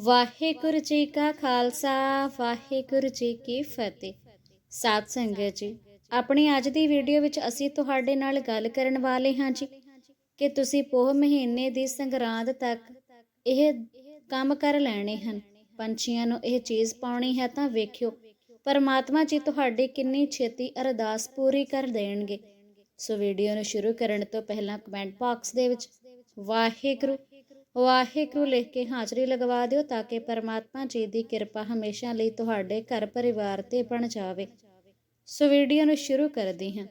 ਵਾਹਿਗੁਰੂ ਜੀ ਕਾ ਖਾਲਸਾ, ਵਾਹਿਗੁਰੂ ਜੀ ਕੀ ਫਤਿਹ। ਸਾਧ ਸੰਗਤ ਜੀ, ਆਪਣੀ ਅੱਜ ਦੀ ਵੀਡੀਓ ਵਿੱਚ ਅਸੀਂ ਤੁਹਾਡੇ ਨਾਲ ਗੱਲ ਕਰਨ ਵਾਲੇ ਹਾਂ ਜੀ ਕਿ ਤੁਸੀਂ ਪੋਹ ਮਹੀਨੇ ਦੀ ਸੰਗਰਾਂਦ ਤੱਕ ਇਹ ਕੰਮ ਕਰ ਲੈਣੇ ਹਨ। ਪੰਛੀਆਂ ਨੂੰ ਇਹ ਚੀਜ਼ ਪਾਉਣੀ ਹੈ ਤਾਂ ਵੇਖਿਓ। ਪਰਮਾਤਮਾ ਜੀ ਤੁਹਾਡੀ ਕਿੰਨੀ ਛੇਤੀ ਅਰਦਾਸ ਪੂਰੀ ਕਰ ਦੇਣਗੇ। ਸੋ ਵੀਡੀਓ ਨੂੰ ਸ਼ੁਰੂ ਕਰਨ ਤੋਂ ਪਹਿਲਾਂ ਕਮੈਂਟ ਬਾਕਸ ਦੇ ਵਿੱਚ ਵਾਹਿਗੁਰੂ ਵਾਹਿਗੁਰੂ ਲਿਖ ਕੇ ਹਾਜ਼ਰੀ ਲਗਵਾ ਦਿਓ ਤਾਂ ਕਿ ਪਰਮਾਤਮਾ ਜੀ ਦੀ ਕਿਰਪਾ ਹਮੇਸ਼ਾ ਲਈ ਤੁਹਾਡੇ ਘਰ ਪਰਿਵਾਰ ਤੇ ਬਣ ਜਾਵੇ। ਸੋ ਵੀਡੀਓ ਨੂੰ ਸ਼ੁਰੂ ਕਰਦੇ ਹਾਂ।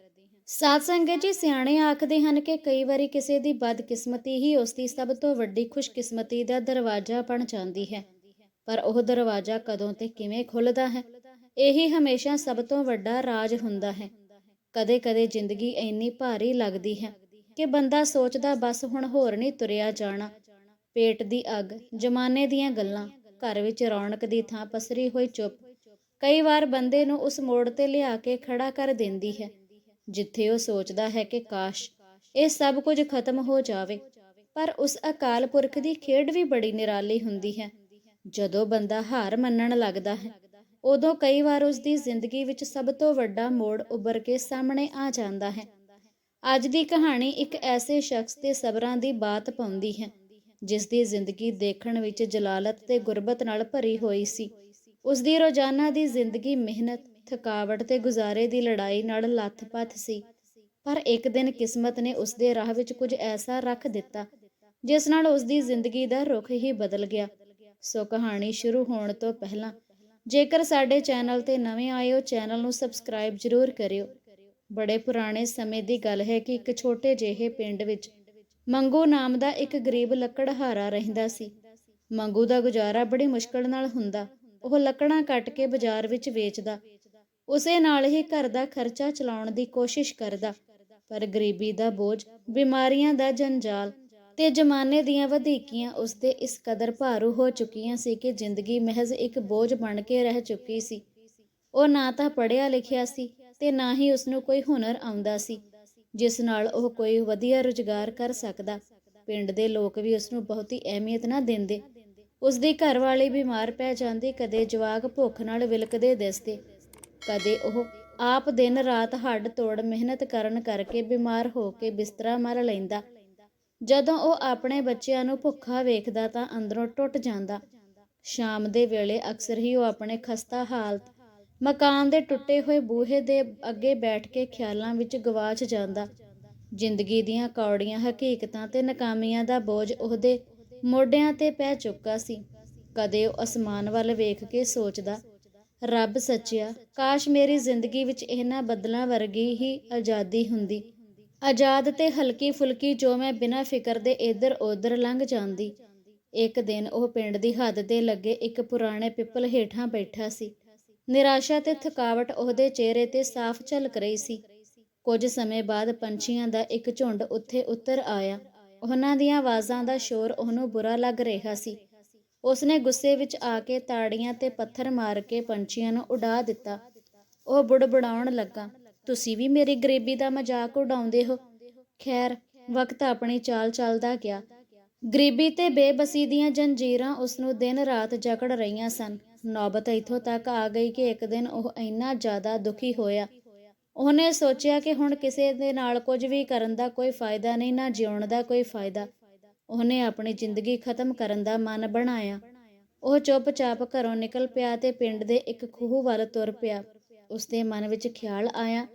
ਸਾਧ ਸੰਗਤ ਜੀ, ਸਿਆਣੇ ਆਖਦੇ ਹਨ ਕਿ ਕਈ ਵਾਰੀ ਕਿਸੇ ਦੀ ਬਦਕਿਸਮਤੀ ਹੀ ਉਸ ਦੀ ਸਭ ਤੋਂ ਵੱਡੀ ਖੁਸ਼ਕਿਸਮਤੀ ਦਾ ਦਰਵਾਜ਼ਾ ਬਣ ਜਾਂਦੀ ਹੈ। ਪਰ ਉਹ ਦਰਵਾਜ਼ਾ ਕਦੋਂ ਤੇ ਕਿਵੇਂ ਖੁੱਲਦਾ ਹੈ? ਇਹੀ ਹਮੇਸ਼ਾ ਸਭ ਤੋਂ ਵੱਡਾ ਰਾਜ ਹੁੰਦਾ ਹੈ। ਕਦੇ-ਕਦੇ ਜ਼ਿੰਦਗੀ ਇੰਨੀ ਭਾਰੀ ਲੱਗਦੀ ਹੈ ਕਿ ਬੰਦਾ ਸੋਚਦਾ, ਬਸ ਹੁਣ ਹੋਰ ਨਹੀਂ ਤੁਰਿਆ ਜਾਣਾ। ਪੇਟ ਦੀ ਅੱਗ, ਜਮਾਨੇ ਦੀਆਂ ਗੱਲਾਂ, ਘਰ ਵਿੱਚ ਰੌਣਕ ਦੀ ਥਾਂ ਪਸਰੀ ਹੋਈ ਚੁੱਪ। ਕਈ ਵਾਰ ਬੰਦੇ ਨੂੰ ਉਸ ਮੋੜ ਤੇ ਲਿਆ ਕੇ ਖੜਾ ਕਰ ਦਿੰਦੀ ਹੈ, ਜਿੱਥੇ ਉਹ ਸੋਚਦਾ ਹੈ ਕਿ ਕਾਸ਼ ਇਹ ਸਭ ਕੁਝ ਖਤਮ ਹੋ ਜਾਵੇ। ਪਰ ਉਸ ਅਕਾਲ ਪੁਰਖ ਦੀ ਖੇਡ ਵੀ ਬੜੀ ਨਿਰਾਲੀ ਹੁੰਦੀ ਹੈ। ਜਦੋਂ ਬੰਦਾ ਹਾਰ ਮੰਨਣ ਲੱਗਦਾ ਹੈ, ਉਦੋਂ ਕਈ ਵਾਰ ਉਸ ਦੀ ਜ਼ਿੰਦਗੀ ਵਿੱਚ ਸਭ ਤੋਂ ਵੱਡਾ ਮੋੜ ਉੱਭਰ ਕੇ ਸਾਹਮਣੇ ਆ ਜਾਂਦਾ ਹੈ। ਅੱਜ ਦੀ ਕਹਾਣੀ ਇੱਕ ਐਸੇ ਸ਼ਖਸ ਦੇ ਸਬਰਾਂ ਦੀ ਬਾਤ ਪਾਉਂਦੀ ਹੈ ਜਿਸ ਦੀ ਜ਼ਿੰਦਗੀ ਦੇਖਣ ਵਿੱਚ ਜਲਾਲਤ ਤੇ ਗੁਰਬਤ ਨਾਲ ਭਰੀ ਹੋਈ ਸੀ। ਉਸ ਦੀ ਰੋਜ਼ਾਨਾ ਦੀ ਜ਼ਿੰਦਗੀ ਮਿਹਨਤ, ਥਕਾਵਟ ਤੇ ਗੁਜ਼ਾਰੇ ਦੀ ਲੜਾਈ ਨਾਲ ਲੱਥ-ਪੱਥ ਸੀ। ਪਰ ਇੱਕ ਦਿਨ ਕਿਸਮਤ ਨੇ ਉਸ ਦੇ ਰਾਹ ਵਿੱਚ ਕੁਝ ਐਸਾ ਰੱਖ ਦਿੱਤਾ, ਜਿਸ ਨਾਲ ਉਸ ਦੀ ਜ਼ਿੰਦਗੀ ਦਾ ਰੁਖ ਹੀ ਬਦਲ ਗਿਆ। ਸੋ ਕਹਾਣੀ ਸ਼ੁਰੂ ਹੋਣ ਤੋਂ ਪਹਿਲਾਂ, ਜੇਕਰ ਸਾਡੇ ਚੈਨਲ ਤੇ ਨਵੇਂ ਆਏ ਹੋ, ਚੈਨਲ ਨੂੰ ਸਬਸਕ੍ਰਾਈਬ ਜ਼ਰੂਰ ਕਰਿਓ। ਬੜੇ ਪੁਰਾਣੇ ਸਮੇਂ ਦੀ ਗੱਲ ਹੈ ਕਿ ਇੱਕ ਛੋਟੇ ਜਿਹੇ ਪਿੰਡ ਵਿੱਚ ਮੰਗੂ ਨਾਮ ਦਾ ਇੱਕ ਗਰੀਬ ਲੱਕੜਹਾਰਾ ਰਹਿੰਦਾ ਸੀ। ਮੰਗੂ ਦਾ ਗੁਜ਼ਾਰਾ ਬੜੀ ਮੁਸ਼ਕਲ ਨਾਲ ਹੁੰਦਾ। ਉਹ ਲੱਕੜਾਂ ਕੱਟ ਕੇ ਬਾਜ਼ਾਰ ਵਿੱਚ ਵੇਚਦਾ। ਉਸੇ ਨਾਲ ਹੀ ਘਰ ਦਾ ਖਰਚਾ ਚਲਾਉਣ ਦੀ ਕੋਸ਼ਿਸ਼ ਕਰਦਾ। ਪਰ ਗਰੀਬੀ ਦਾ ਬੋਝ, ਬਿਮਾਰੀਆਂ ਦਾ ਜੰਜਾਲ ਤੇ ਜ਼ਮਾਨੇ ਦੀਆਂ ਵਧੀਕੀਆਂ ਉਸ ਦੇ ਇਸ ਕਦਰ ਭਾਰੂ ਹੋ ਚੁੱਕੀਆਂ ਸੀ ਕਿ ਜ਼ਿੰਦਗੀ ਮਹਿਜ਼ ਇੱਕ ਬੋਝ ਬਣ ਕੇ ਰਹਿ ਚੁੱਕੀ ਸੀ। ਉਹ ਨਾ ਤਾਂ ਪੜ੍ਹਿਆ ਲਿਖਿਆ ਸੀ ਤੇ ਨਾ ਹੀ ਉਸ ਨੂੰ ਕੋਈ ਹੁਨਰ ਆਉਂਦਾ ਸੀ। ਜਿਸ ਨਾਲ ਉਹ ਕੋਈ ਵਧੀਆ ਰੁਜ਼ਗਾਰ ਕਰ ਸਕਦਾ। ਪਿੰਡ ਦੇ ਲੋਕ ਵੀ ਉਸ ਨੂੰ ਬਹੁਤੀ ਅਹਿਮੀਅਤ ਨਾ ਦਿੰਦੇ। ਉਸ ਦੀ ਘਰ ਵਾਲੀ ਬਿਮਾਰ ਪੈ ਜਾਂਦੀ, ਕਦੇ ਜਵਾਕ ਭੁੱਖ ਨਾਲ ਵਿਲਕਦੇ ਦਿਸਦੇ, ਕਦੇ ਉਹ ਆਪ ਦਿਨ ਰਾਤ ਹੱਡ ਤੋੜ ਮਿਹਨਤ ਕਰਨ ਕਰਕੇ ਬਿਮਾਰ ਹੋ ਕੇ ਬਿਸਤਰਾ ਮਰ ਲੈਂਦਾ। ਜਦੋਂ ਉਹ ਆਪਣੇ ਬੱਚਿਆਂ ਨੂੰ ਭੁੱਖਾ ਵੇਖਦਾ ਤਾਂ ਅੰਦਰੋਂ ਟੁੱਟ ਜਾਂਦਾ। ਸ਼ਾਮ ਦੇ ਵੇਲੇ ਅਕਸਰ ਹੀ ਉਹ ਆਪਣੇ ਖਸਤਾ ਹਾਲਤ ਮਕਾਨ ਦੇ ਟੁੱਟੇ ਹੋਏ ਬੂਹੇ ਦੇ ਅੱਗੇ ਬੈਠ ਕੇ ਖਿਆਲਾਂ ਵਿੱਚ ਗਵਾਚ ਜਾਂਦਾ। ਜ਼ਿੰਦਗੀ ਦੀਆਂ ਕੌੜੀਆਂ ਹਕੀਕਤਾਂ ਤੇ ਨਾਕਾਮੀਆਂ ਦਾ ਬੋਝ ਉਹਦੇ ਮੋਢਿਆਂ ਤੇ ਪੈ ਚੁੱਕਾ ਸੀ। ਕਦੇ ਉਹ ਅਸਮਾਨ ਵੱਲ ਵੇਖ ਕੇ ਸੋਚਦਾ, ਰੱਬ ਸੱਚਿਆ, ਕਾਸ਼ ਮੇਰੀ ਜ਼ਿੰਦਗੀ ਵਿੱਚ ਇਹਨਾਂ ਬਦਲਾਂ ਵਰਗੀ ਹੀ ਆਜ਼ਾਦੀ ਹੁੰਦੀ। ਆਜ਼ਾਦ ਤੇ ਹਲਕੀ ਫੁਲਕੀ ਜੋ ਮੈਂ ਬਿਨਾਂ ਫਿਕਰ ਦੇ ਇੱਧਰ ਉੱਧਰ ਲੰਘ ਜਾਂਦੀ। ਇੱਕ ਦਿਨ ਉਹ ਪਿੰਡ ਦੀ ਹੱਦ ਤੇ ਲੱਗੇ ਇੱਕ ਪੁਰਾਣੇ ਪਿੱਪਲ ਹੇਠਾਂ ਬੈਠਾ ਸੀ। ਨਿਰਾਸ਼ਾ ਤੇ ਥਕਾਵਟ ਉਹਦੇ ਚਿਹਰੇ ਤੇ ਸਾਫ਼ ਝਲਕ ਰਹੀ ਸੀ। ਕੁਝ ਸਮੇਂ ਬਾਅਦ ਪੰਛੀਆਂ ਦਾ ਇੱਕ ਝੁੰਡ ਉੱਥੇ ਉਤਰ ਆਇਆ। ਉਹਨਾਂ ਦੀਆਂ ਆਵਾਜ਼ਾਂ ਦਾ ਸ਼ੋਰ ਉਹਨੂੰ ਬੁਰਾ ਲੱਗ ਰਿਹਾ ਸੀ। ਉਸਨੇ ਗੁੱਸੇ ਵਿੱਚ ਆ ਕੇ ਤਾੜੀਆਂ ਤੇ ਪੱਥਰ ਮਾਰ ਕੇ ਪੰਛੀਆਂ ਨੂੰ ਉਡਾ ਦਿੱਤਾ। ਉਹ ਬੁੜਬੜਾਉਣ ਲੱਗਾ, ਤੁਸੀਂ ਵੀ ਮੇਰੀ ਗਰੀਬੀ ਦਾ ਮਜ਼ਾਕ ਉਡਾਉਂਦੇ ਹੋ? ਖੈਰ, ਵਕਤ ਆਪਣੀ ਚਾਲ ਚੱਲਦਾ ਗਿਆ। ਗਰੀਬੀ ਤੇ ਬੇਬਸੀ ਦੀਆਂ ਜੰਜੀਰਾਂ ਉਸ ਨੂੰ ਦਿਨ ਰਾਤ ਜਕੜ ਰਹੀਆਂ ਸਨ। ਨੌਬਤ ਇੱਥੋਂ ਤੱਕ ਆ ਗਈ ਕਿ ਇੱਕ ਦਿਨ ਉਹ ਇੰਨਾ ਜ਼ਿਆਦਾ ਦੁਖੀ ਹੋਇਆ। ਉਹਨੇ ਸੋਚਿਆ ਕਿ ਹੁਣ ਕਿਸੇ ਦੇ ਨਾਲ ਕੁਝ ਵੀ ਕਰਨ ਦਾ ਕੋਈ ਫਾਇਦਾ ਨਹੀਂ, ਨਾ ਜਿਉਣ ਦਾ ਕੋਈ ਫਾਇਦਾ। ਉਹਨੇ ਆਪਣੀ ਜ਼ਿੰਦਗੀ ਖਤਮ ਕਰਨ ਦਾ ਮਨ ਬਣਾਇਆ। ਉਹ ਚੁੱਪਚਾਪ ਘਰੋਂ ਨਿਕਲ ਪਿਆ ਤੇ ਪਿੰਡ ਦੇ ਇੱਕ ਖੂਹ ਵੱਲ ਤੁਰ ਪਿਆ। ਉਸਦੇ ਮਨ ਵਿੱਚ ਖਿਆਲ ਆਇਆ,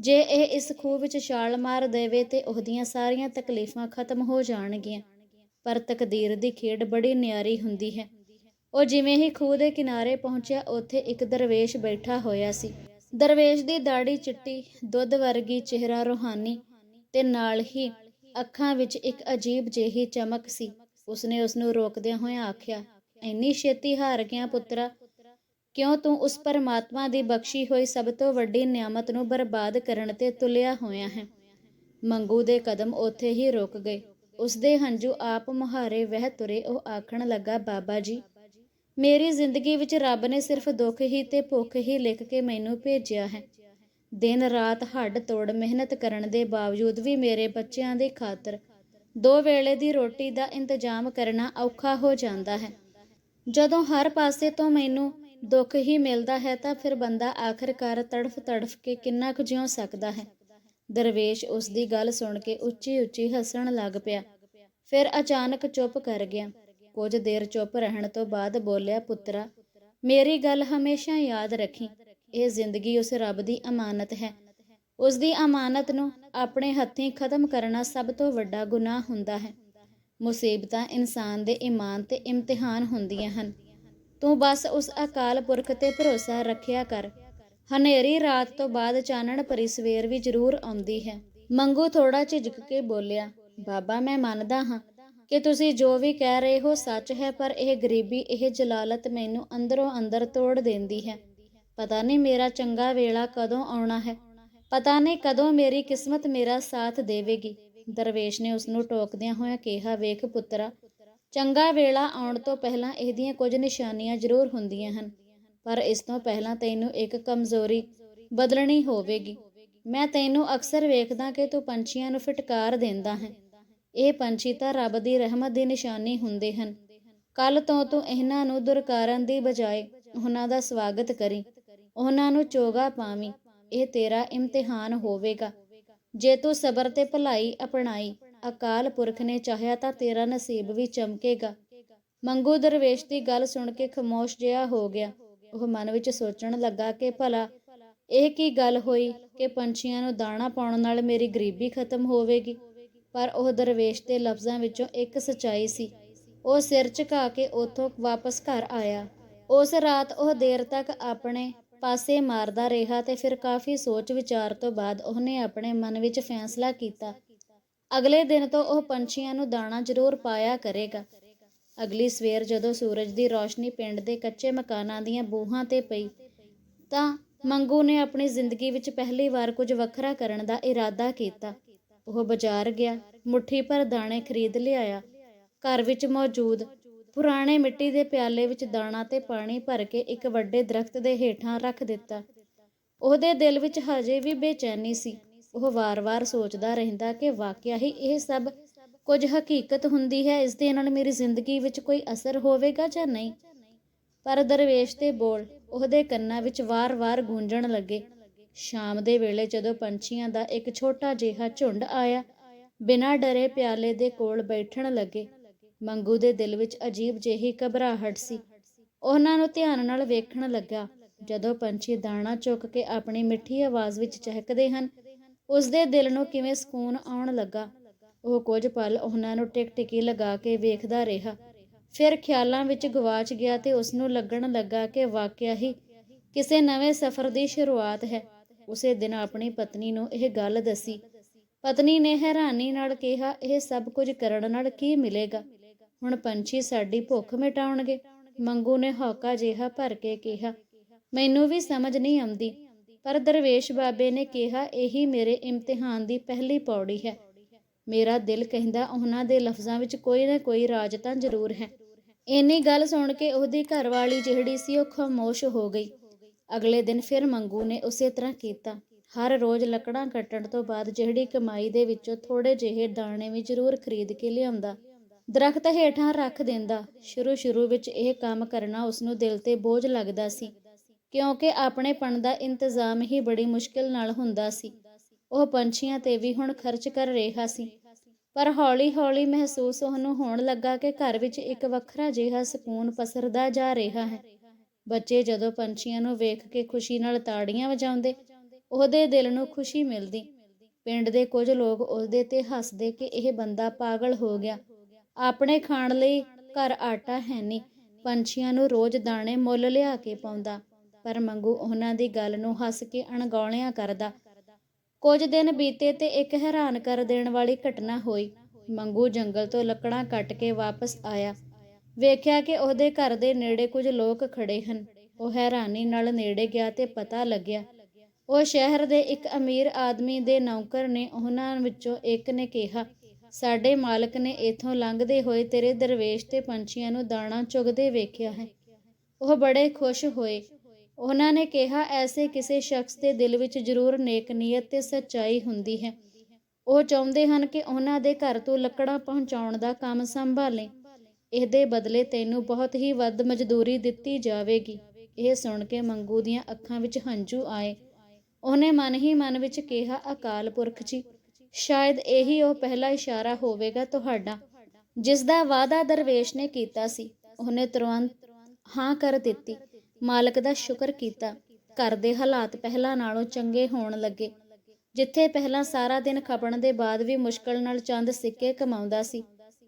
ਜੇ ਇਹ ਇਸ ਖੂਹ ਵਿੱਚ ਛਾਲ ਮਾਰ ਦੇਵੇ ਤੇ ਉਹਦੀਆਂ ਸਾਰੀਆਂ ਤਕਲੀਫਾਂ ਖਤਮ ਹੋ ਜਾਣਗੀਆਂ। ਪਰ ਤਕਦੀਰ ਦੀ ਖੇਡ ਬੜੀ ਨਿਆਰੀ ਹੁੰਦੀ ਹੈ। ਉਹ ਜਿਵੇਂ ਹੀ ਖੂਹ ਦੇ ਕਿਨਾਰੇ ਪਹੁੰਚਿਆ, ਉੱਥੇ ਇੱਕ ਦਰਵੇਸ਼ ਬੈਠਾ ਹੋਇਆ ਸੀ। ਦਰਵੇਸ਼ ਦੀ ਦਾੜੀ ਚਿੱਟੀ, ਦੁੱਧ ਵਰਗੀ, ਚਿਹਰਾ ਰੋਹਾਨੀ ਤੇ ਨਾਲ ਹੀ ਅੱਖਾਂ ਵਿੱਚ ਇੱਕ ਅਜੀਬ ਜਿਹੀ ਚਮਕ ਸੀ। ਉਸਨੇ ਉਸ ਨੂੰ ਰੋਕਦਿਆਂ ਹੋਇਆਂ ਆਖਿਆ, ਇੰਨੀ ਛੇਤੀ ਹਾਰ ਗਿਆ ਪੁੱਤਰਾ, ਕਿਉਂ ਤੂੰ ਉਸ ਪਰਮਾਤਮਾ ਦੀ ਬਖਸ਼ੀ ਹੋਈ ਸਭ ਤੋਂ ਵੱਡੀ ਨਿਆਮਤ ਨੂੰ ਬਰਬਾਦ ਕਰਨ ਤੇ ਤੁਲਿਆ ਹੋਇਆ ਹੈ? ਮੰਗੂ ਦੇ ਕਦਮ ਉੱਥੇ ਹੀ ਰੁਕ ਗਏ। ਉਸ ਦੇ ਹੰਝੂ ਆਪ ਮੁਹਾਰੇ ਵਹਿ ਤੁਰੇ, ਉਹ ਆਖਣ ਲੱਗਾ, ਬਾਬਾ ਜੀ ਮੇਰੀ ਜ਼ਿੰਦਗੀ ਵਿੱਚ ਰੱਬ ਨੇ ਸਿਰਫ ਦੁੱਖ ਹੀ ਤੇ ਭੁੱਖ ਹੀ ਲਿਖ ਕੇ ਮੈਨੂੰ ਭੇਜਿਆ ਹੈ। ਦਿਨ ਰਾਤ ਹੱਡ ਤੋੜ ਮਿਹਨਤ ਕਰਨ ਦੇ ਬਾਵਜੂਦ ਵੀ ਮੇਰੇ ਬੱਚਿਆਂ ਦੀ ਖਾਤਰ ਦੋ ਵੇਲੇ ਦੀ ਰੋਟੀ ਦਾ ਇੰਤਜ਼ਾਮ ਕਰਨਾ ਔਖਾ ਹੋ ਜਾਂਦਾ ਹੈ। ਜਦੋਂ ਹਰ ਪਾਸੇ ਤੋਂ ਮੈਨੂੰ ਦੁੱਖ ਹੀ ਮਿਲਦਾ ਹੈ ਤਾਂ ਫਿਰ ਬੰਦਾ ਆਖਰਕਾਰ ਤੜਫ ਤੜਫ ਕੇ ਕਿੰਨਾ ਕੁ ਜਿਉ ਸਕਦਾ ਹੈ। ਦਰਵੇਸ਼ ਉਸ ਦੀ ਗੱਲ ਸੁਣ ਕੇ ਉੱਚੀ ਉੱਚੀ ਹੱਸਣ ਲੱਗ ਪਿਆ। ਫਿਰ ਅਚਾਨਕ ਚੁੱਪ ਕਰ ਗਿਆ। ਕੁਝ ਦੇਰ ਚੁੱਪ ਰਹਿਣ ਤੋਂ ਬਾਅਦ ਬੋਲਿਆ, ਪੁੱਤਰਾ, ਮੇਰੀ ਗੱਲ ਹਮੇਸ਼ਾ ਯਾਦ ਰੱਖੀ। ਇਹ ਜ਼ਿੰਦਗੀ ਉਸ ਰੱਬ ਦੀ ਅਮਾਨਤ ਹੈ। ਉਸ ਦੀ ਅਮਾਨਤ ਨੂੰ ਆਪਣੇ ਹੱਥੀਂ ਖਤਮ ਕਰਨਾ ਸਭ ਤੋਂ ਵੱਡਾ ਗੁਨਾਹ ਹੁੰਦਾ ਹੈ। ਮੁਸੀਬਤਾਂ ਇਨਸਾਨ ਦੇ ਈਮਾਨ ਤੇ ਇਮਤਿਹਾਨ ਹੁੰਦੀਆਂ ਹਨ। ਤੂੰ ਬਸ ਉਸ ਅਕਾਲ ਪੁਰਖ ਤੇ ਭਰੋਸਾ ਰੱਖਿਆ ਕਰ। ਹਨੇਰੀ ਰਾਤ ਤੋਂ ਬਾਅਦ ਚਾਨਣ ਭਰੀ ਸਵੇਰ ਵੀ ਜ਼ਰੂਰ ਆਉਂਦੀ ਹੈ। ਮੰਗੂ ਥੋੜਾ ਝਿਜਕ ਕੇ ਬੋਲਿਆ, ਬਾਬਾ, ਮੈਂ ਮੰਨਦਾ ਹਾਂ ਕਿ ਤੁਸੀਂ ਜੋ ਵੀ ਕਹਿ ਰਹੇ ਹੋ ਸੱਚ ਹੈ, ਪਰ ਇਹ ਗਰੀਬੀ, ਇਹ ਜਲਾਲਤ ਮੈਨੂੰ ਅੰਦਰੋਂ ਅੰਦਰ ਤੋੜ ਦਿੰਦੀ ਹੈ। ਪਤਾ ਨਹੀਂ ਮੇਰਾ ਚੰਗਾ ਵੇਲਾ ਕਦੋਂ ਆਉਣਾ ਹੈ। ਪਤਾ ਨਹੀਂ ਕਦੋਂ ਮੇਰੀ ਕਿਸਮਤ ਮੇਰਾ ਸਾਥ ਦੇਵੇਗੀ। ਦਰਵੇਸ਼ ਨੇ ਉਸ ਨੂੰ ਟੋਕਦਿਆਂ ਹੋਇਆਂ ਕਿਹਾ, ਵੇਖ ਪੁੱਤਰਾ, ਚੰਗਾ ਵੇਲਾ ਆਉਣ ਤੋਂ ਪਹਿਲਾਂ ਇਹਦੀਆਂ ਕੁਝ ਨਿਸ਼ਾਨੀਆਂ ਜ਼ਰੂਰ ਹੁੰਦੀਆਂ ਹਨ, ਪਰ ਇਸ ਤੋਂ ਪਹਿਲਾਂ ਤੈਨੂੰ ਇੱਕ ਕਮਜ਼ੋਰੀ ਬਦਲਣੀ ਹੋਵੇਗੀ। ਮੈਂ ਤੈਨੂੰ ਅਕਸਰ ਵੇਖਦਾ ਕਿ ਤੂੰ ਪੰਛੀਆਂ ਨੂੰ ਫਟਕਾਰ ਦਿੰਦਾ ਹੈ। ਇਹ ਪੰਛੀ ਤਾਂ ਰੱਬ ਦੀ ਰਹਿਮਤ ਦੀ ਨਿਸ਼ਾਨੀ ਹੁੰਦੇ ਹਨ। ਕੱਲ ਤੋਂ ਤੂੰ ਇਹਨਾਂ ਨੂੰ ਦੁਰਕਾਰਨ ਦੀ ਬਜਾਏ ਉਹਨਾਂ ਦਾ ਸਵਾਗਤ ਕਰੀ। ਉਹਨਾਂ ਨੂੰ ਚੋਗਾ ਪਾਵੀਂ। ਇਹ ਤੇਰਾ ਇਮਤਿਹਾਨ ਹੋਵੇਗਾ। ਜੇ ਤੂੰ ਸਬਰ ਤੇ ਭਲਾਈ ਅਪਣਾਈ, ਅਕਾਲ ਪੁਰਖ ਨੇ ਚਾਹਿਆ ਤਾਂ ਤੇਰਾ ਨਸੀਬ ਵੀ ਚਮਕੇਗਾ। ਮੰਗੂ ਦਰਵੇਸ਼ ਦੀ ਗੱਲ ਸੁਣ ਕੇ ਖਮੋਸ਼ ਜਿਹਾ ਹੋ ਗਿਆ। ਉਹ ਮਨ ਵਿੱਚ ਸੋਚਣ ਲੱਗਾ ਕਿ ਭਲਾ, ਇਹ ਕੀ ਗੱਲ ਹੋਈ ਕਿ ਪੰਛੀਆਂ ਨੂੰ ਦਾਣਾ ਪਾਉਣ ਨਾਲ ਮੇਰੀ ਗਰੀਬੀ ਖਤਮ ਹੋਵੇਗੀ? ਪਰ ਉਹ ਦਰਵੇਸ਼ ਦੇ ਲਫ਼ਜ਼ਾਂ ਵਿੱਚੋਂ ਇੱਕ ਸਚਾਈ ਸੀ। ਉਹ ਸਿਰ ਝੁਕਾ ਕੇ ਉੱਥੋਂ ਵਾਪਸ ਘਰ ਆਇਆ। ਉਸ ਰਾਤ ਉਹ ਦੇਰ ਤੱਕ ਆਪਣੇ ਪਾਸੇ ਮਾਰਦਾ ਰਿਹਾ ਤੇ ਫਿਰ ਕਾਫੀ ਸੋਚ ਵਿਚਾਰ ਤੋਂ ਬਾਅਦ ਉਹਨੇ ਆਪਣੇ ਮਨ ਵਿੱਚ ਫੈਸਲਾ ਕੀਤਾ। ਅਗਲੇ ਦਿਨ ਤੋਂ ਉਹ ਪੰਛੀਆਂ ਨੂੰ ਦਾਣਾ ਜ਼ਰੂਰ ਪਾਇਆ ਕਰੇਗਾ। ਅਗਲੀ ਸਵੇਰ ਜਦੋਂ ਸੂਰਜ ਦੀ ਰੌਸ਼ਨੀ ਪਿੰਡ ਦੇ ਕੱਚੇ ਮਕਾਨਾਂ ਦੀਆਂ ਬੂਹਾਂ ਤੇ ਪਈ, ਤਾਂ ਮੰਗੂ ਨੇ ਆਪਣੀ ਜ਼ਿੰਦਗੀ ਵਿੱਚ ਪਹਿਲੀ ਵਾਰ ਕੁਝ ਵੱਖਰਾ ਕਰਨ ਦਾ ਇਰਾਦਾ ਕੀਤਾ। ਉਹ ਬਾਜ਼ਾਰ ਗਿਆ, ਮੁੱਠੀ ਭਰ ਦਾਣੇ ਖਰੀਦ ਲਿਆਇਆ। ਘਰ ਵਿੱਚ ਮੌਜੂਦ ਪੁਰਾਣੇ ਮਿੱਟੀ ਦੇ ਪਿਆਲੇ ਵਿੱਚ ਦਾਣਾ ਤੇ ਪਾਣੀ ਭਰ ਕੇ ਇੱਕ ਵੱਡੇ ਦਰਖਤ ਦੇ ਹੇਠਾਂ ਰੱਖ ਦਿੱਤਾ। ਉਹਦੇ ਦਿਲ ਵਿੱਚ ਹਜੇ ਵੀ ਬੇਚੈਨੀ ਸੀ। ਉਹ ਵਾਰ-ਵਾਰ ਸੋਚਦਾ ਰਹਿੰਦਾ ਕਿ ਵਾਕਿਆ ਹੀ ਇਹ ਸਭ ਕੁਝ ਹਕੀਕਤ ਹੁੰਦੀ ਹੈ, ਇਸ ਦੇ ਨਾਲ ਮੇਰੀ ਜ਼ਿੰਦਗੀ ਵਿੱਚ ਕੋਈ ਅਸਰ ਹੋਵੇਗਾ ਜਾਂ ਨਹੀਂ? ਪਰ ਦਰਵੇਸ਼ ਦੇ ਬੋਲ ਉਹਦੇ ਕੰਨਾਂ ਵਿੱਚ ਵਾਰ-ਵਾਰ ਗੂੰਜਣ ਲੱਗੇ। ਸ਼ਾਮ ਦੇ ਵੇਲੇ ਜਦੋਂ ਪੰਛੀਆਂ ਦਾ ਇੱਕ ਛੋਟਾ ਜਿਹਾ ਝੁੰਡ ਆਇਆ, ਬਿਨਾਂ ਡਰੇ ਪਿਆਲੇ ਦੇ ਕੋਲ ਬੈਠਣ ਲੱਗੇ, ਮੰਗੂ ਦੇ ਦਿਲ ਵਿੱਚ ਅਜੀਬ ਜਿਹੀ ਘਬਰਾਹਟ ਸੀ। ਉਹਨਾਂ ਨੂੰ ਧਿਆਨ ਨਾਲ ਵੇਖਣ ਲੱਗਾ, ਜਦੋਂ ਪੰਛੀ ਦਾਣਾ ਚੁੱਕ ਕੇ ਆਪਣੀ ਮਿੱਠੀ ਆਵਾਜ਼ ਵਿੱਚ ਚਹਿਕਦੇ ਹਨ, ਉਸ ਦੇ ਦਿਲ ਨੂੰ ਕਿਵੇਂ ਸਕੂਨ ਆਉਣ ਲੱਗਾ। ਉਹ ਕੁਝ ਪਲ ਉਹਨਾਂ ਨੂੰ ਟਿਕ-ਟਿਕੀ ਲਗਾ ਕੇ ਵੇਖਦਾ ਰਿਹਾ। ਫਿਰ ਖਿਆਲਾਂ ਵਿੱਚ ਗਵਾਚ ਗਿਆ ਤੇ ਉਸ ਨੂੰ ਲੱਗਣ ਲੱਗਾ ਕਿ ਵਾਕਿਆ ਹੀ ਕਿਸੇ ਨਵੇਂ ਸਫ਼ਰ ਦੀ ਸ਼ੁਰੂਆਤ ਹੈ। ਉਸੇ ਦਿਨ ਆਪਣੀ ਪਤਨੀ ਨੂੰ ਇਹ ਗੱਲ ਦੱਸੀ। ਪਤਨੀ ਨੇ ਹੈਰਾਨੀ ਨਾਲ ਕਿਹਾ, ਇਹ ਸਭ ਕੁਝ ਕਰਨ ਨਾਲ ਕੀ ਮਿਲੇਗਾ? ਹੁਣ ਪੰਛੀ ਸਾਡੀ ਭੁੱਖ ਮਿਟਾਉਣਗੇ। ਮੰਗੂ ਨੇ ਹੌਕਾ ਜਿਹਾ ਭਰ ਕੇ ਕਿਹਾ, ਮੈਨੂੰ ਵੀ ਸਮਝ ਨਹੀਂ ਆਉਂਦੀ। ਪਰ ਦਰਵੇਸ਼ ਬਾਬੇ ਨੇ ਕਿਹਾ, ਇਹੀ ਮੇਰੇ ਇਮਤਿਹਾਨ ਦੀ ਪਹਿਲੀ ਪੌੜੀ ਹੈ। ਮੇਰਾ ਦਿਲ ਕਹਿੰਦਾ ਉਹਨਾਂ ਦੇ ਲਫ਼ਜ਼ਾਂ ਵਿੱਚ ਕੋਈ ਨਾ ਕੋਈ ਰਾਜ ਤਾਂ ਜ਼ਰੂਰ ਹੈ। ਇੰਨੀ ਗੱਲ ਸੁਣ ਕੇ ਉਹਦੀ ਘਰਵਾਲੀ ਜਿਹੜੀ ਸੀ ਉਹ ਖਾਮੋਸ਼ ਹੋ ਗਈ। ਅਗਲੇ ਦਿਨ ਫਿਰ ਮੰਗੂ ਨੇ ਉਸੇ ਤਰ੍ਹਾਂ ਕੀਤਾ। ਹਰ ਰੋਜ਼ ਲੱਕੜਾਂ ਕੱਟਣ ਤੋਂ ਬਾਅਦ ਜਿਹੜੀ ਕਮਾਈ ਦੇ ਵਿੱਚੋਂ ਥੋੜੇ ਜਿਹੇ ਦਾਣੇ ਵੀ ਜ਼ਰੂਰ ਖਰੀਦ ਕੇ ਲਿਆਉਂਦਾ। ਦਰਖਤ ਹੇਠਾਂ ਰੱਖ ਦਿੰਦਾ। ਸ਼ੁਰੂ ਸ਼ੁਰੂ ਵਿੱਚ ਇਹ ਕੰਮ ਕਰਨਾ ਉਸ ਨੂੰ ਦਿਲ ਤੇ ਬੋਝ ਲੱਗਦਾ ਸੀ, ਕਿਉਂਕਿ ਆਪਣੇ ਪਣ ਦਾ ਇੰਤਜ਼ਾਮ ਹੀ ਬੜੀ ਮੁਸ਼ਕਿਲ ਨਾਲ ਹੁੰਦਾ ਸੀ। ਉਹ ਪੰਛੀਆਂ ਤੇ ਵੀ ਹੁਣ ਖਰਚ ਕਰ ਰਿਹਾ ਸੀ। ਪਰ ਹੌਲੀ-ਹੌਲੀ ਮਹਿਸੂਸ ਉਹਨੂੰ ਹੋਣ ਲੱਗਾ ਕਿ ਘਰ ਵਿੱਚ ਇੱਕ ਵੱਖਰਾ ਜਿਹਾ ਸਕੂਨ ਪਸਰਦਾ ਜਾ ਰਿਹਾ ਹੈ। ਬੱਚੇ ਜਦੋਂ ਪੰਛੀਆਂ ਨੂੰ ਵੇਖ ਕੇ ਖੁਸ਼ੀ ਨਾਲ ਤਾੜੀਆਂ ਵਜਾਉਂਦੇ, ਉਹਦੇ ਦਿਲ ਨੂੰ ਖੁਸ਼ੀ ਮਿਲਦੀ। ਪਿੰਡ ਦੇ ਕੁਝ ਲੋਕ ਉਹਦੇ ਤੇ ਹੱਸਦੇ ਕਿ ਇਹ ਬੰਦਾ ਪਾਗਲ ਹੋ ਗਿਆ। ਆਪਣੇ ਖਾਣ ਲਈ ਘਰ ਆਟਾ ਹੈ ਨਹੀਂ ਪੰਛੀਆਂ ਨੂੰ ਰੋਜ਼ ਦਾਣੇ ਮੁੱਲ ਲਿਆ ਕੇ ਪਾਉਂਦਾ, ਪਰ ਮੰਗੂ ਉਹਨਾਂ ਦੀ ਗੱਲ ਨੂੰ ਹੱਸ ਕੇ ਅਣਗੌਲਿਆਂ ਕਰਦਾ। ਕੁਝ ਦਿਨ ਬੀਤੇ ਤੇ ਇੱਕ ਹੈਰਾਨ ਕਰ ਦੇਣ ਵਾਲੀ ਘਟਨਾ ਹੋਈ। ਮੰਗੂ ਜੰਗਲ ਤੋਂ ਲੱਕੜਾਂ ਕੱਟ ਕੇ ਵਾਪਸ ਆਇਆ। ਵੇਖਿਆ ਕਿ ਉਹਦੇ ਘਰ ਦੇ ਨੇੜੇ ਕੁਝ ਲੋਕ ਖੜੇ ਹਨ। ਉਹ ਹੈਰਾਨੀ ਨਾਲ ਨੇੜੇ ਗਿਆ ਤੇ ਪਤਾ ਲੱਗਿਆ, ਉਹ ਸ਼ਹਿਰ ਦੇ ਇੱਕ ਅਮੀਰ ਆਦਮੀ ਦੇ ਨੌਕਰ ਨੇ ਉਹਨਾਂ ਵਿੱਚੋਂ ਇੱਕ ਨੇ ਕਿਹਾ, ਸਾਡੇ ਮਾਲਕ ਨੇ ਇਥੋਂ ਲੰਘਦੇ ਹੋਏ ਤੇਰੇ ਦਰਵੇਸ਼ ਤੇ ਪੰਛੀਆਂ ਨੂੰ ਦਾਣਾ ਚੁਗਦੇ ਵੇਖਿਆ ਹੈ। ਉਹ ਬੜੇ ਖੁਸ਼ ਹੋਏ। ਉਹਨਾਂ ਨੇ ਕਿਹਾ, ਐਸੇ ਕਿਸੇ ਸ਼ਖਸ ਦੇ ਦਿਲ ਵਿੱਚ ਜ਼ਰੂਰ ਨੇਕ ਨੀਅਤ ਤੇ ਸੱਚਾਈ ਹੁੰਦੀ ਹੈ। ਉਹ ਚਾਹੁੰਦੇ ਹਨ ਕਿ ਉਹਨਾਂ ਦੇ ਘਰ ਤੋਂ ਲੱਕੜਾਂ ਪਹੁੰਚਾਉਣ ਦਾ ਕੰਮ ਸੰਭਾਲੇ। ਇਹਦੇ ਬਦਲੇ ਤੈਨੂੰ ਬਹੁਤ ਹੀ ਵੱਧ ਮਜ਼ਦੂਰੀ ਦਿੱਤੀ ਜਾਵੇਗੀ। ਇਹ ਸੁਣ ਕੇ ਮੰਗੂ ਦੀਆਂ ਅੱਖਾਂ ਵਿੱਚ ਹੰਝੂ ਆਏ। ਉਹਨੇ ਮਨ ਹੀ ਮਨ ਵਿੱਚ ਕਿਹਾ, ਅਕਾਲ ਪੁਰਖ ਜੀ, ਸ਼ਾਇਦ ਇਹੀ ਉਹ ਪਹਿਲਾ ਇਸ਼ਾਰਾ ਹੋਵੇਗਾ ਤੁਹਾਡਾ, ਜਿਸ ਦਾ ਵਾਅਦਾ ਦਰਵੇਸ਼ ਨੇ ਕੀਤਾ ਸੀ ਉਹਨੇ ਤੁਰੰਤ ਹਾਂ ਕਰ ਦਿੱਤੀ। ਮਾਲਕ ਦਾ ਸ਼ੁਕਰ ਕੀਤਾ। ਘਰ ਦੇ ਹਾਲਾਤ ਪਹਿਲਾਂ ਨਾਲੋਂ ਚੰਗੇ ਹੋਣ ਲੱਗੇ। ਜਿੱਥੇ ਪਹਿਲਾਂ ਸਾਰਾ ਦਿਨ ਖਪਣ ਦੇ ਬਾਅਦ ਵੀ ਮੁਸ਼ਕਲ ਨਾਲ ਚੰਦ ਸਿੱਕੇ ਕਮਾਉਂਦਾ ਸੀ